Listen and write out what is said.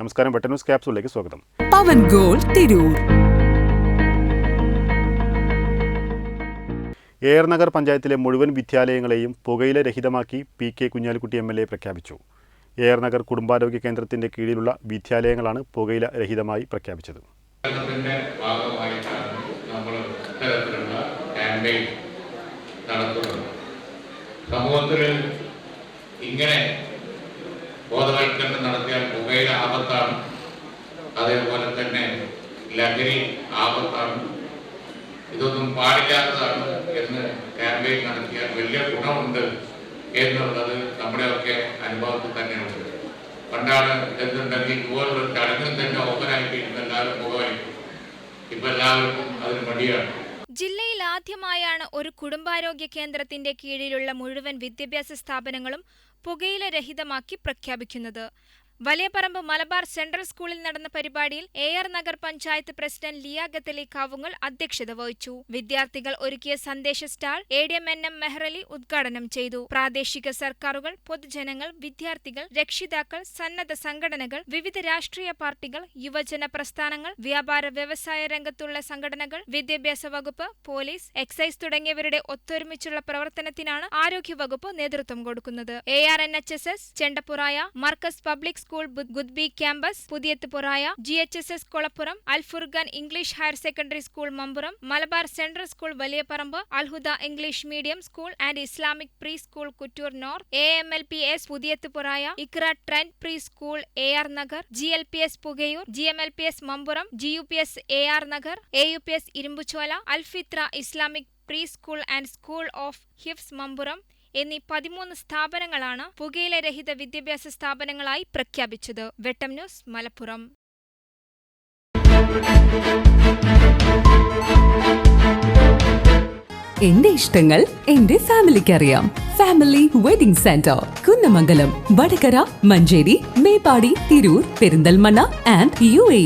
നമസ്കാരം. Button news ക്യാപ്സൂളിലേക്ക് സ്വാഗതം. പവൻ ഗോൾ തിരൂർ. എയർ നഗർ പഞ്ചായത്തിലെ മുഴുവൻ വിദ്യാലയങ്ങളെയും പുകയില രഹിതമാക്കി P K Kunhalikutty M L A പ്രഖ്യാപിച്ചു. എയർ നഗർ കുടുംബാരോഗ്യ കേന്ദ്രത്തിന്റെ കീഴിലുള്ള വിദ്യാലയങ്ങളാണ് പുകയില രഹിതമായി പ്രഖ്യാപിച്ചത്. സമൂഹത്തിൽ ഇങ്ങനെ ബോധവൽക്കരണം നടത്തിയാൽ പുകയില ആപത്താണ്. അതേപോലെ തന്നെ ലഹരി ആപത്താണ്. ഇതൊന്നും പാടില്ലാത്തതാണ് എന്ന് ക്യാമ്പയിൻ നടത്തിയാൽ വലിയ ഗുണമുണ്ട് എന്നുള്ളത് നമ്മുടെയൊക്കെ അനുഭവത്തിൽ തന്നെയുണ്ട്. പണ്ടാണ് എന്തുണ്ടെങ്കിൽ ഇതുപോലുള്ള ചടങ്ങിൽ തന്നെ ഓപ്പനാക്കിയിരുന്ന എല്ലാവരും പുകവലിക്കും ഇപ്പൊ എല്ലാവർക്കും അതിന് മടിയാണ്. ജില്ലയിൽ ആദ്യമായാണ് ഒരു കുടുംബാരോഗ്യ കേന്ദ്രത്തിന്റെ കീഴിലുള്ള മുഴുവൻ വിദ്യാഭ്യാസ സ്ഥാപനങ്ങളും പുകയില രഹിതമാക്കി പ്രഖ്യാപിക്കുന്നത്. വലിയപറമ്പ് മലബാർ സെൻട്രൽ സ്കൂളിൽ നടന്ന പരിപാടിയിൽ എയർ നഗർ പഞ്ചായത്ത് പ്രസിഡന്റ് ലിയ ഗത്തലി അധ്യക്ഷത വഹിച്ചു. വിദ്യാർത്ഥികൾ ഒരുക്കിയ സന്ദേശ stall A D M N M Mehrali ഉദ്ഘാടനം ചെയ്തു. പ്രാദേശിക സർക്കാരുകൾ പൊതുജനങ്ങൾ വിദ്യാർത്ഥികൾ രക്ഷിതാക്കൾ സന്നദ്ധ സംഘടനകൾ വിവിധ രാഷ്ട്രീയ പാർട്ടികൾ യുവജന പ്രസ്ഥാനങ്ങൾ വ്യാപാര വ്യവസായ രംഗത്തുള്ള സംഘടനകൾ വിദ്യാഭ്യാസ വകുപ്പ് പോലീസ് എക്സൈസ് തുടങ്ങിയവരുടെ ഒത്തൊരുമിച്ചുള്ള പ്രവർത്തനത്തിനാണ് ആരോഗ്യവകുപ്പ് നേതൃത്വം കൊടുക്കുന്നത്. A R N H S S Chendappuraya Markaz public school ഗുദ്ബി campus Puthiyathupuraya G H S S Kolappuram Alfurqan English higher secondary school Mampuram Malabar central school Valiyaparamba Alhuda English medium school and Islamic pre school Kuttur north A M L P S Puthiyathupuraya Iqra trend pre school A R Nagar G L P S Pukayur G M L P S Mampuram G U P S A R Nagar A U P S Irumbuchola Alfithra Islamic pre school and school of Hifz Mampuram എന്നീ പതിമൂന്ന് സ്ഥാപനങ്ങളാണ് പുകയില രഹിത വിദ്യാഭ്യാസ സ്ഥാപനങ്ങളായി പ്രഖ്യാപിച്ചത്. Vettam news Malappuram. എന്റെ ഇഷ്ടങ്ങൾ എന്റെ ഫാമിലിക്ക് അറിയാം family wedding centre Kunnamangalam Vadakara Manjeri Meppadi Tirur Perinthalmanna and U A